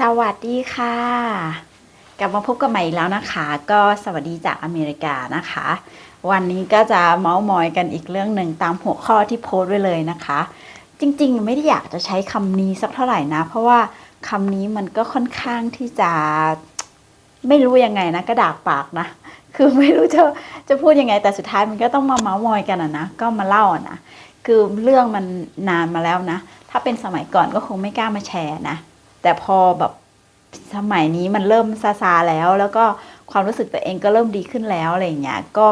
สวัสดีค่ะ กลับมาพบกันใหม่อีกแล้วนะคะ ก็สวัสดีจากอเมริกานะคะ วันนี้ก็จะเมาส์มอยกันอีกเรื่องหนึ่งตามหัวข้อที่โพสต์ไว้เลยนะคะ จริงๆ ไม่ได้อยากจะใช้คำนี้สักเท่าไหร่นะ เพราะว่าคำนี้มันก็ค่อนข้างที่จะไม่รู้ยังไงนะกระดากปากนะ คือไม่รู้จะจะพูดยังไงแต่สุดท้ายมันก็ต้องมาเมาส์มอยกันอะนะก็มาเล่าอะนะคือเรื่องมันนานมาแล้วนะ ถ้าเป็นสมัยก่อนก็คงไม่กล้ามาแชร์นะ แต่พอแบบสมัยนี้มันเริ่มซาซาแล้ว แล้วก็ความรู้สึกตัวเองก็เริ่มดีขึ้นแล้วอะไรอย่างเงี้ยก็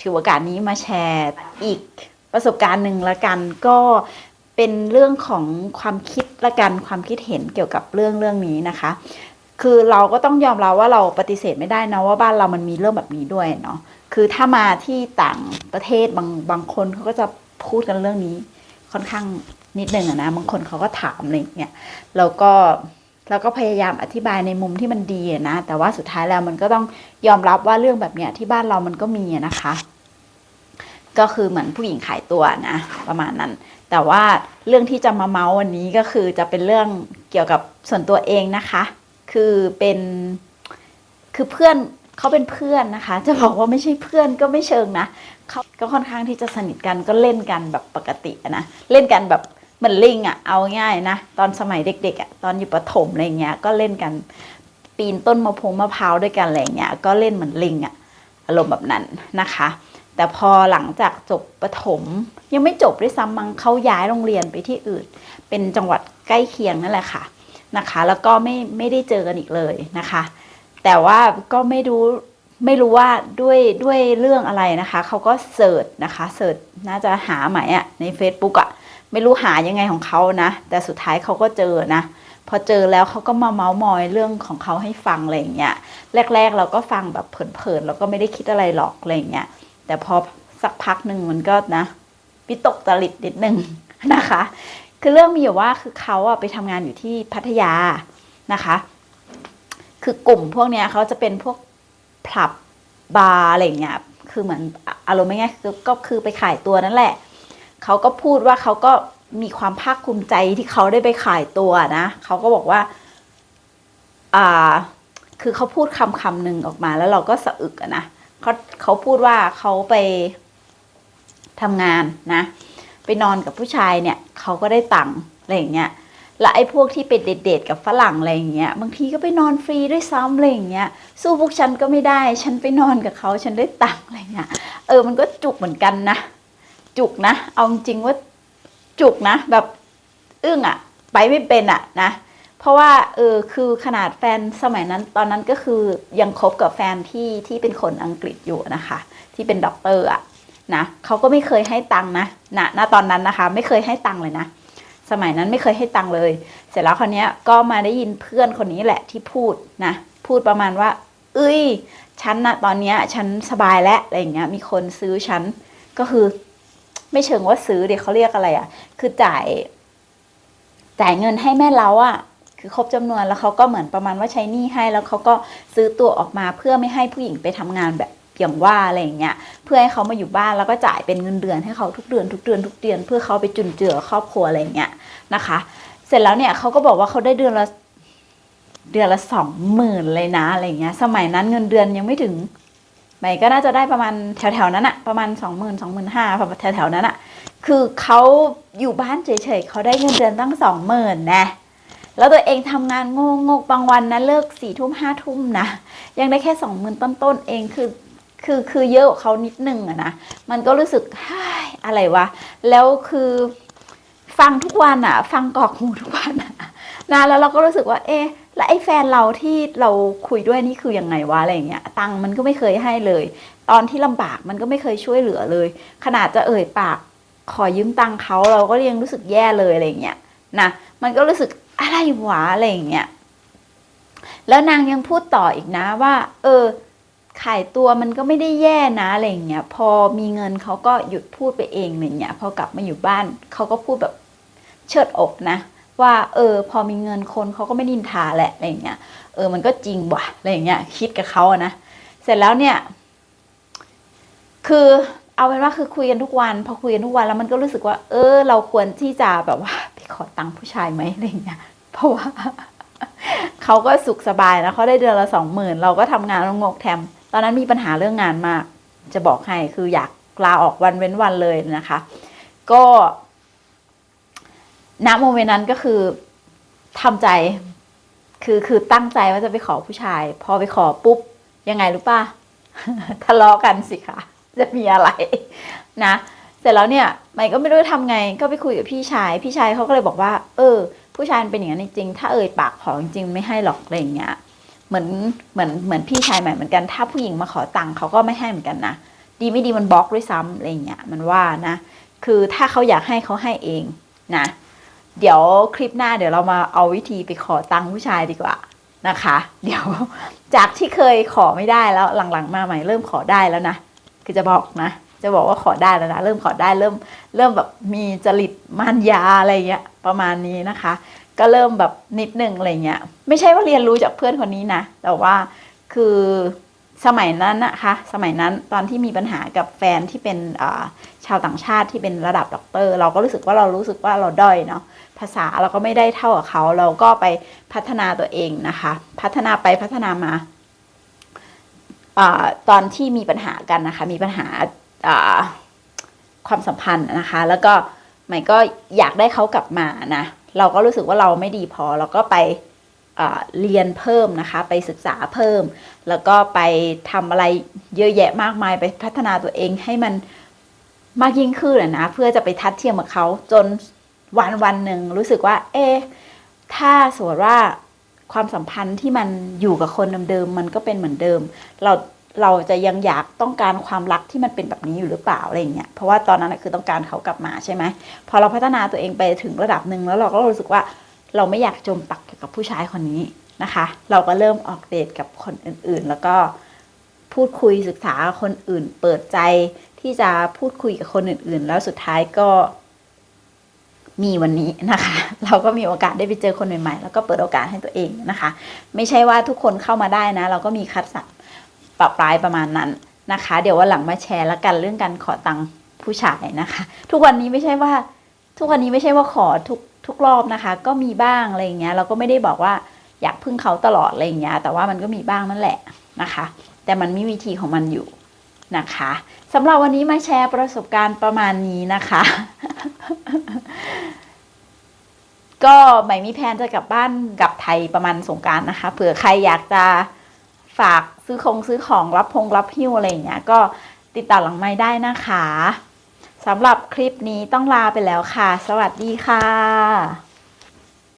ถือโอกาสนี้มาแชร์อีกประสบการณ์หนึ่งละกันก็เป็นเรื่องของความคิดละกันความคิดเห็นเกี่ยวกับเรื่องเรื่องนี้นะคะ คือเราก็ต้องยอมรับว่าเราปฏิเสธไม่ได้นะว่าบ้านเรามันมีเรื่องแบบนี้ด้วยเนาะคือถ้ามาที่ต่างประเทศบางบางคนเขาก็จะพูดกันเรื่องนี้ค่อนข้าง นิดนึงอะนะบางคนเขาก็ถามอะไรอย่างเงี้ยแล้วก็แล้วก็พยายามอธิบายในมุมที่มันดีอะนะ แต่ว่าสุดท้ายแล้วมันก็ต้องยอมรับว่าเรื่องแบบเนี้ยที่บ้านเรามันก็มีนะคะ ก็คือเหมือนผู้หญิงขายตัวนะประมาณนั้น แต่ว่าเรื่องที่จะมาเมาส์วันนี้ก็คือจะเป็นเรื่องเกี่ยวกับส่วนตัวเองนะคะ คือเป็นคือเพื่อนเขาเป็นเพื่อนนะคะ จะบอกว่าไม่ใช่เพื่อนก็ไม่เชิงนะเขาก็ค่อนข้างที่จะสนิทกันก็เล่นกันแบบปกตินะเล่นกันแบบ เหมือนลิงอะเอาง่ายนะ ตอนสมัยเด็กๆอะตอนอยู่ประถมอะไรเงี้ยก็เล่นกันปีนต้นมะพงมะพร้าวด้วยกันอะไรเงี้ยก็เล่นเหมือนลิงอะอารมณ์แบบนั้นนะคะ แต่พอหลังจากจบประถม ยังไม่จบด้วยซ้ำมังเขาย้ายโรงเรียนไปที่อื่น เป็นจังหวัดใกล้เคียงนั่นแหละค่ะนะคะ แล้วก็ไม่ไม่ได้เจอกันอีกเลยนะคะ แต่ว่าก็ไม่รู้ไม่รู้ว่าด้วยด้วยเรื่องอะไรนะคะ เขาก็เสิร์ชนะคะเสิร์ชน่าจะหาหม่อะใน Facebook อะ ไม่รู้หายังไงของเขานะ แต่สุดท้ายเขาก็เจอนะ พอเจอแล้วเขาก็มาเมาส์มอยเรื่องของเขาให้ฟังอะไรอย่างเงี้ย แรก ๆ เราก็ฟังแบบเผินๆเราก็ไม่ได้คิดอะไรหรอกอะไรอย่างเงี้ย แต่พอสักพักหนึ่งมันก็นะวิตกจริตนิดนึงนะคะ คือเรื่องมีอยู่ว่าคือเขาอะไปทำงานอยู่ที่พัทยานะคะ คือกลุ่มพวกเนี้ยเขาจะเป็นพวกผับบาร์อะไรอย่างเงี้ย คือเหมือนอารมณ์ไม่ง่ายก็คือไปขายตัวนั่นแหละ เขาก็พูดว่าเขาก็มีความภาคภูมิใจที่เขาได้ไปขายตัวนะเขาก็บอกว่าอ่าคือเขาพูดคำคำหนึ่งออกมาแล้วเราก็สะอึกนะเขาเขาพูดว่าเขาไปทำงานนะ ไปนอนกับผู้ชายเนี่ยเขาก็ได้ตังค์อะไรอย่างเงี้ยและไอ้พวกที่ไปเดทๆกับฝรั่งอะไรอย่างเงี้ยบางทีก็ไปนอนฟรีด้วยซ้ำอะไรอย่างเงี้ยสู้พวกฉันก็ไม่ได้ ฉันไปนอนกับเขาฉันได้ตังค์อะไรเงี้ยเออมันก็จุกเหมือนกันนะ จุกนะ เอาจริงว่าจุกนะ แบบอึ้งอะไปไม่เป็นอะนะ เพราะว่าเออคือขนาดแฟนสมัยนั้น ตอนนั้นก็คือยังคบกับแฟนที่ที่เป็นคนอังกฤษอยู่นะคะ ที่เป็นด็อกเตอร์อะนะเขาก็ไม่เคยให้ตังค์นะณณตอนนั้นนะคะ ไม่เคยให้ตังค์เลยนะ สมัยนั้นไม่เคยให้ตังค์เลย เสร็จแล้วคนนี้ก็มาได้ยินเพื่อนคนนี้แหละที่พูดนะพูดประมาณว่า เอ้ยฉันนะตอนเนี้ยฉันสบายแล้วอะไรอย่างเงี้ยมีคนซื้อฉันก็คือ ไม่เชิงว่าซื้อเดี๋ยวเขาเรียกอะไรอะ่ะ คือจ่าย จ่ายเงินให้แม่เล้าอะ่ะ คือครบจำนวนแล้วเขาก็เหมือนประมาณว่าใช้หนี้ให้ แล้วเขาก็ซื้อตัวออกมาเพื่อไม่ให้ผู้หญิงไปทำงานแบบอย่างว่าอะไรอย่างเงี้ย เพื่อให้เขามาอยู่บ้านแล้วก็จ่ายเป็นเงินเดือนให้เขาทุกเดือนทุกเดือนทุกเดือน เพื่อเขาไปจุนเจือครอบครัวอะไรอย่างเงี้ยนะคะ เสร็จแล้วเนี่ยเขาก็บอกว่าเขาได้เดือนละเดือนละสองหมื่นเลยนะอะไรเงี้ย สมัยนั้นเงินเดือนยังไม่ถึง ใหม่ก็น่าจะได้ประมาณแถวๆนั้นอะประมาณสองหมื่นสองหมื่นห้าแถวๆนั้นอะคือเขาอยู่บ้านเฉยๆเขาได้เงินเดือนตั้งสองหมื่นนะแล้วตัวเองทำงานงงงๆบางวันนะเลิกสี่ทุ่มห้าทุ่มนะ ยังได้แค่สองหมื่นต้นๆเองคือคือคือเยอะกว่าเขานิดนึงอะนะมันก็รู้สึกอะไรวะ แล้วคือฟังทุกวันอะฟังกรอกหูทุกวันอะนะแล้วเราก็รู้สึกว่า เอ๊ะ แล้วไอ้แฟนเราที่เราคุยด้วยนี่คือยังไงวะอะไรเงี้ยตังค์มันก็ไม่เคยให้เลย ตอนที่ลำบากมันก็ไม่เคยช่วยเหลือเลย ขนาดจะเอ่ยปากขอยืมตังค์เขาเราก็ยังรู้สึกแย่เลยอะไรเงี้ยนะมันก็รู้สึกอะไรหวะอะไรเงี้ยแล้วนางยังพูดต่ออีกนะว่า เออขายตัวมันก็ไม่ได้แย่นะอะไรเงี้ยพอมีเงินเขาก็หยุดพูดไปเองอะไรเงี้ยพอกลับมาอยู่บ้านเขาก็พูดแบบเชิดอกนะ ว่า เออ พอมีเงินคนเขาก็ไม่นินทาแหละอะไรอย่างเงี้ยเออมันก็จริงว่ะอะไรอย่างเงี้ยคิดกับเขาอะนะเสร็จแล้วเนี่ย คือเอาเป็นว่าคือคุยกันทุกวัน พอคุยกันทุกวันแล้วมันก็รู้สึกว่า เออ เราควรที่จะแบบว่าไปขอตังค์ผู้ชายไหมอะไรอย่างเงี้ยเพราะว่าเขาก็สุขสบายนะเขาได้เดือนละสองหมื่นเราก็ทำงานงกแถมตอนนั้นมีปัญหาเรื่องงานมาก จะบอกให้คืออยากลาออกวันเว้นวันเลยนะคะ ก็ ณโมเมนต์นั้นก็คือทำใจ คือคือตั้งใจว่าจะไปขอผู้ชาย พอไปขอปุ๊บ ยังไงรู้ป่ะทะเลาะกันสิคะจะมีอะไรนะเสร็จแล้วเนี่ยใหม่ก็ไม่รู้จะทำไงก็ไปคุยกับพี่ชาย พี่ชายเขาก็เลยบอกว่า เออ ผู้ชายเป็นอย่างนั้นจริงถ้าเอ่ยปากขอจริงไม่ให้หรอกอะไรอย่างเงี้ยเหมือนเหมือนเหมือนพี่ชายใหม่เหมือนกัน ถ้าผู้หญิงมาขอตังค์เขาก็ไม่ให้เหมือนกันนะดีไม่ดีมันบล็อกด้วยซ้ำอะไรอย่างเงี้ยมันว่านะ คือถ้าเขาอยากให้เขาให้เองนะ เดี๋ยวคลิปหน้าเดี๋ยวเรามาเอาวิธีไปขอตังค์ผู้ชายดีกว่านะคะ เดี๋ยวจากที่เคยขอไม่ได้แล้วหลังๆ มาใหม่เริ่มขอได้แล้วนะคือจะบอกนะ จะบอกว่าขอได้แล้วนะเริ่มขอได้เริ่มเริ่มแบบมีจริตมารยาอะไรเงี้ยประมาณนี้นะคะ ก็เริ่มแบบนิดนึงอะไรเงี้ยไม่ใช่ว่าเรียนรู้จากเพื่อนคนนี้นะ แต่ว่าคือสมัยนั้นนะคะสมัยนั้นตอนที่มีปัญหากับแฟนที่เป็นชาวต่างชาติที่เป็นระดับด็อกเตอร์ เราก็รู้สึกว่าเรารู้สึกว่าเราด้อยเนาะ ภาษาเราก็ไม่ได้เท่ากับเขาเราก็ไปพัฒนาตัวเองนะคะ พัฒนาไปพัฒนามาอตอนที่มีปัญหากันนะคะ มีปัญหาความสัมพันธ์นะคะ แล้วก็ใหม่ก็อยากได้เขากลับมานะเราก็รู้สึกว่าเราไม่ดีพอเราก็ไปเรียนเพิ่มนะคะ ไปศึกษาเพิ่ม แล้วก็ไปทำอะไรเยอะแยะมากมายไปพัฒนาตัวเองให้มันมากยิ่งขึ้นนะเพื่อจะไปทัดเทียมกับเขาจน วันวันหนึ่งรู้สึกว่า เอ๊ถ้าสมมติว่าความสัมพันธ์ที่มันอยู่กับคนเดิมๆมันก็เป็นเหมือนเดิม เราเราจะยังอยากต้องการความรักที่มันเป็นแบบนี้อยู่หรือเปล่าอะไรเงี้ยเพราะว่าตอนนั้นคือต้องการเขากลับมาใช่ไหมพอเราพัฒนาตัวเองไปถึงระดับหนึ่งแล้วเราก็รู้สึกว่าเราไม่อยากจมปักอยู่กับผู้ชายคนนี้นะคะ เราก็เริ่มออกเดทกับคนอื่นๆ แล้วก็พูดคุยศึกษาคนอื่น เปิดใจที่จะพูดคุยกับคนอื่นๆ แล้วสุดท้ายก็ มีวันนี้นะคะ เราก็มีโอกาสได้ไปเจอคนใหม่ๆ แล้วก็เปิดโอกาสให้ตัวเองนะคะ ไม่ใช่ว่าทุกคนเข้ามาได้นะ เราก็มีคัดสรรปรับปลายประมาณนั้นนะคะ เดี๋ยววันหลังมาแชร์แล้วกันเรื่องการขอตังค์ผู้ชายนะคะ ทุกวันนี้ไม่ใช่ว่า ทุกวันนี้ไม่ใช่ว่าขอทุกทุกรอบนะคะ ก็มีบ้างอะไรอย่างเงี้ย เราก็ไม่ได้บอกว่าอยากพึ่งเขาตลอดอะไรอย่างเงี้ย แต่ว่ามันก็มีบ้างนั่นแหละนะคะ แต่มันมีวิธีของมันอยู่ นะคะสำหรับวันนี้มาแชร์ประสบการณ์ประมาณนี้นะคะ ก็ไม่มีแผนจะกลับบ้านกลับไทยประมาณสงการนะคะเผื่อใครอยากจะฝากซื้อของซื้อของรับพงรับหิ้วอะไรอย่างเงี้ย ก็ติดต่อหลังไม้ได้นะคะสำหรับคลิปนี้ต้องลาไปแล้วค่ะ สวัสดีค่ะ